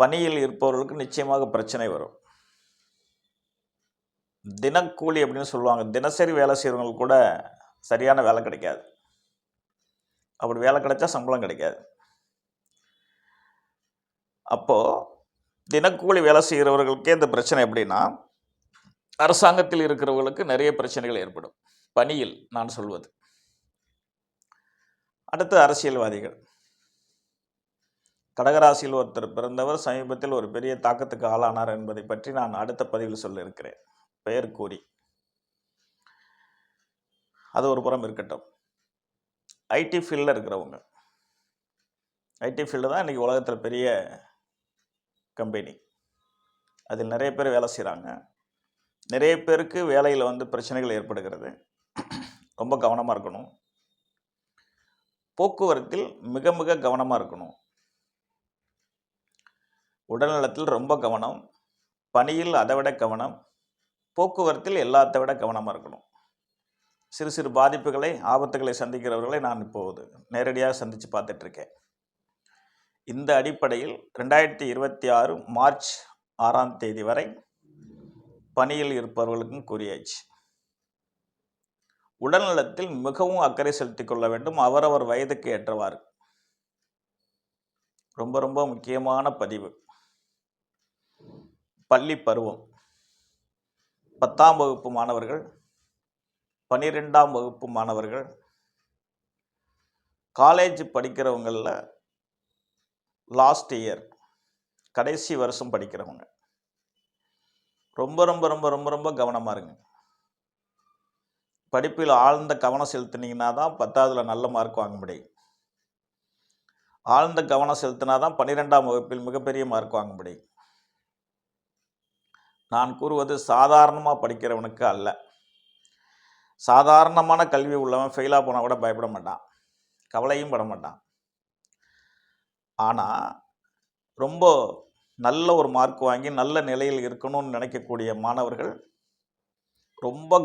பணியில் இருப்பவர்களுக்கு நிச்சயமாக பிரச்சனை வரும். தினக்கூலி அப்படின்னு சொல்லுவாங்க. தினசரி வேலை செய்கிறவங்களுக்கு கூட சரியான வேலை கிடைக்காது. அப்படி வேலை கிடைச்சா சம்பளம் கிடைக்காது. அப்போது தினக்கூலி வேலை செய்கிறவர்களுக்கே இந்த பிரச்சனை எப்படின்னா அரசாங்கத்தில் இருக்கிறவர்களுக்கு நிறைய பிரச்சனைகள் ஏற்படும். பணியில் நான் சொல்வது. அடுத்து அரசியல்வாதிகள். கடகராசியில் ஒருத்தர் பிறந்தவர் சமீபத்தில் ஒரு பெரிய தாக்கத்துக்கு ஆளானார் என்பதை பற்றி நான் அடுத்த பதிவில் சொல்ல இருக்கிறேன் பெயர் கூறி. அது ஒரு புறம் இருக்கட்டும். ஐடி ஃபீல்டில் இருக்கிறவங்க. ஐடி ஃபீல்டு தான் இன்றைக்கி உலகத்தில் பெரிய கம்பெனி. அதில் நிறைய பேர் வேலை செய்கிறாங்க நிறைய பேருக்கு வேலையில் வந்து பிரச்சனைகள் ஏற்படுகிறது. ரொம்ப கவனமாக இருக்கணும். போக்குவரத்தில் மிக மிக கவனமாக இருக்கணும். உடல்நலத்தில் ரொம்ப கவனம் பணியில் அதை விட கவனம் போக்குவரத்தில் எல்லாத்தை விட கவனமாக இருக்கணும். சிறு சிறு பாதிப்புகளை ஆபத்துகளை சந்திக்கிறவர்களை நான் இப்போது நேரடியாக சந்தித்து பார்த்துட்ருக்கேன். இந்த அடிப்படையில் ரெண்டாயிரத்தி இருபத்தி ஆறு மார்ச் ஆறாம் தேதி வரை பணியில் இருப்பவர்களுக்கும் கூறியாச்சு. உடல்நலத்தில் மிகவும் அக்கறை செலுத்திக் கொள்ள வேண்டும் அவரவர் வயதுக்கு ஏற்றவாறு. ரொம்ப ரொம்ப முக்கியமான பதிவு. பள்ளி பருவம். பத்தாம் வகுப்பு மாணவர்கள் பன்னிரெண்டாம் வகுப்பு மாணவர்கள் காலேஜ் படிக்கிறவங்களில் லாஸ்ட் இயர் கடைசி வருஷம் படிக்கிறவங்க. ரொம்ப ரொம்ப ரொம்ப ரொம்ப ரொம்ப கவனமாக இருங்க. படிப்பில் ஆழ்ந்த கவனம் செலுத்தினீங்கன்னா தான் பத்தாவதுல நல்ல மார்க் வாங்க முடியும். ஆழ்ந்த கவனம் செலுத்தினா தான் பன்னிரெண்டாம் வகுப்பில் மிகப்பெரிய மார்க் வாங்க முடியும். நான் கூறுவது சாதாரணமாக படிக்கிறவனுக்கு அல்ல. சாதாரணமான கல்வி உள்ளவன் ஃபெயிலாக போனால் கூட பயப்பட மாட்டான். கவலையும் பட மாட்டான். ஆனால் ரொம்ப நல்ல ஒரு மார்க் வாங்கி நல்ல நிலையில் இருக்கணும்னு நினைக்கக்கூடிய மாணவர்கள் ரொம்ப